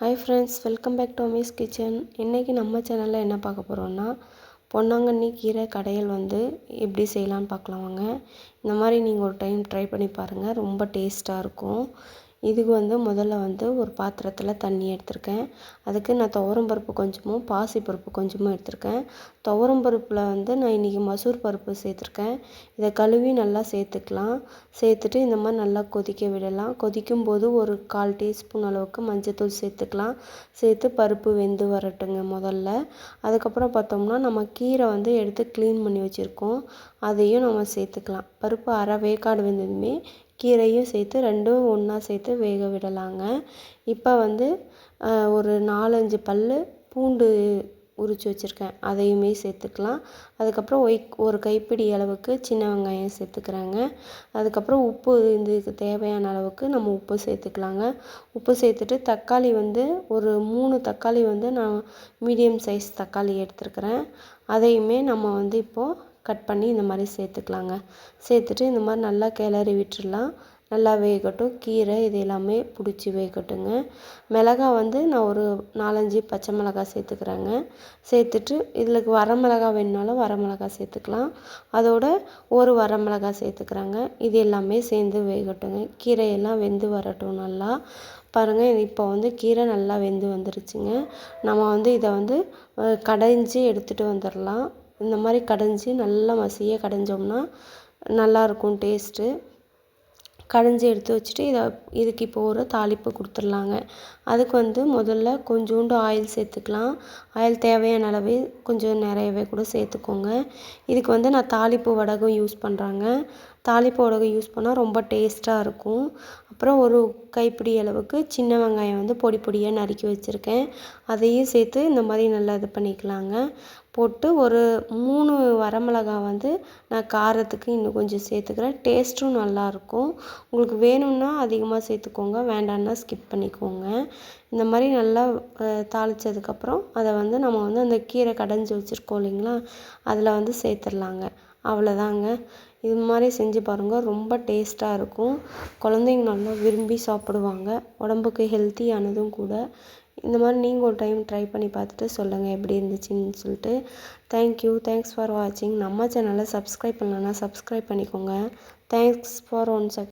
Hi friends welcome back to Ami's kitchen இன்றைக்கி நம்ம சேனலில் என்ன பார்க்க போகிறோன்னா பொன்னாங்கண்ணி கீரை கடையில் வந்து எப்படி செய்யலான்னு பார்க்கலாம் வாங்க. இந்த மாதிரி நீங்கள் ஒரு டைம் ட்ரை பண்ணி பாருங்கள் ரொம்ப டேஸ்ட்டாக இருக்கும். இதுக்கு வந்து முதல்ல வந்து ஒரு பாத்திரத்தில் தண்ணி எடுத்திருக்கேன். அதுக்கு நான் துவரம் பருப்பு கொஞ்சமும் பாசி பருப்பு கொஞ்சமும் எடுத்திருக்கேன். துவரம் பருப்பில் வந்து நான் இன்றைக்கி மசூர் பருப்பு சேர்த்துருக்கேன். இதை கழுவி நல்லா சேர்த்துக்கலாம். சேர்த்துட்டு இந்த மாதிரி நல்லா கொதிக்க விடலாம். கொதிக்கும் போது ஒரு கால் டீஸ்பூன் அளவுக்கு மஞ்சத்தூள் சேர்த்துக்கலாம். சேர்த்து பருப்பு வெந்து வரட்டுங்க முதல்ல. அதுக்கப்புறம் பார்த்தோம்னா நம்ம கீரை வந்து எடுத்து க்ளீன் பண்ணி வச்சுருக்கோம். அதையும் நம்ம சேர்த்துக்கலாம். பருப்பு அரை வேக்காடு வெந்ததுமே கீரையும் சேர்த்து ரெண்டும் ஒன்றா சேர்த்து வேக விடலாங்க. இப்போ வந்து ஒரு நாலஞ்சு பல் பூண்டு உரித்து வச்சுருக்கேன். அதையுமே சேர்த்துக்கலாம். அதுக்கப்புறம் ஒய் ஒரு கைப்பிடி அளவுக்கு சின்ன வெங்காயம் சேர்த்துக்கிறாங்க. அதுக்கப்புறம் உப்பு இதுக்கு தேவையான அளவுக்கு நம்ம உப்பு சேர்த்துக்கலாங்க. உப்பு சேர்த்துட்டு தக்காளி வந்து ஒரு மூணு தக்காளி வந்து நான் மீடியம் சைஸ் தக்காளி எடுத்துருக்கிறேன். அதையுமே நம்ம வந்து இப்போது கட் பண்ணி இந்த மாதிரி சேர்த்துக்கலாங்க. சேர்த்துட்டு இந்த மாதிரி நல்லா கிளறி விட்டுடலாம் நல்லா வேகட்டும். கீரை இது எல்லாமே பிடிச்சி வேகட்டுங்க. மிளகா வந்து நான் ஒரு நாலஞ்சு பச்சை மிளகாய் சேர்த்துக்கிறேங்க. சேர்த்துட்டு இதில் வரமிளகா வேணுனாலும் வரமிளகா சேர்த்துக்கலாம். அதோட ஒரு வரமிளகா சேர்த்துக்கிறாங்க. இது எல்லாமே சேர்ந்து வேகட்டுங்க. கீரையெல்லாம் வெந்து வரட்டும் நல்லா. பாருங்கள் இப்போ வந்து கீரை நல்லா வெந்து வந்துருச்சுங்க. நம்ம வந்து இதை வந்து கடைஞ்சி எடுத்துகிட்டு வந்துடலாம் இந்த மாதிரி கடைஞ்சி நல்லா மசிய கடைஞ்சோம்னா நல்லாயிருக்கும் டேஸ்ட்டு. கடைஞ்சி எடுத்து வச்சுட்டு இதை இதுக்கு இப்போ ஒரு தாளிப்பு கொடுத்துர்லாங்க. அதுக்கு வந்து முதல்ல கொஞ்சோண்டு ஆயில் சேர்த்துக்கலாம். ஆயில் தேவையான அளவே கொஞ்சம் நிறையவே கூட சேர்த்துக்கோங்க. இதுக்கு வந்து நான் தாளிப்பு வடகம் யூஸ் பண்ணுறாங்க. தாளிப்பு வடகம் யூஸ் பண்ணால் ரொம்ப டேஸ்ட்டாக இருக்கும். அப்புறம் ஒரு கைப்பிடி அளவுக்கு சின்ன வெங்காயம் வந்து பொடி பொடியாக நறுக்கி வச்சுருக்கேன். அதையும் சேர்த்து இந்த மாதிரி நல்லா இது பண்ணிக்கலாங்க. போட்டு ஒரு மூணு வரமிளகா வந்து நான் காரத்துக்கு இன்னும் கொஞ்சம் சேர்த்துக்கிறேன். டேஸ்ட்டும் நல்லாயிருக்கும். உங்களுக்கு வேணும்னா அதிகமாக சேர்த்துக்கோங்க வேண்டான்னா ஸ்கிப் பண்ணிக்கோங்க. இந்த மாதிரி நல்லா தாளித்ததுக்கப்புறம் அதை வந்து நம்ம வந்து அந்த கீரை கடைஞ்சி வச்சுருக்கோம் இல்லைங்களா? அதில் வந்து சேர்த்துடலாங்க. அவ்வளோதாங்க. இது மாதிரி செஞ்சு பாருங்கள் ரொம்ப டேஸ்ட்டாக இருக்கும். குழந்தைங்க நல்லா விரும்பி சாப்பிடுவாங்க. உடம்புக்கு ஹெல்த்தியானதும் கூட. இந்த மாதிரி நீங்கள் ஒரு டைம் ட்ரை பண்ணி பார்த்துட்டு சொல்லுங்கள் எப்படி இருந்துச்சுன்னு சொல்லிட்டு. தேங்க்யூ தேங்க்ஸ் ஃபார் வாட்சிங் நம்ம சேனலை சப்ஸ்கிரைப் பண்ணலன்னா சப்ஸ்கிரைப் பண்ணிக்கோங்க. Thanks for one sub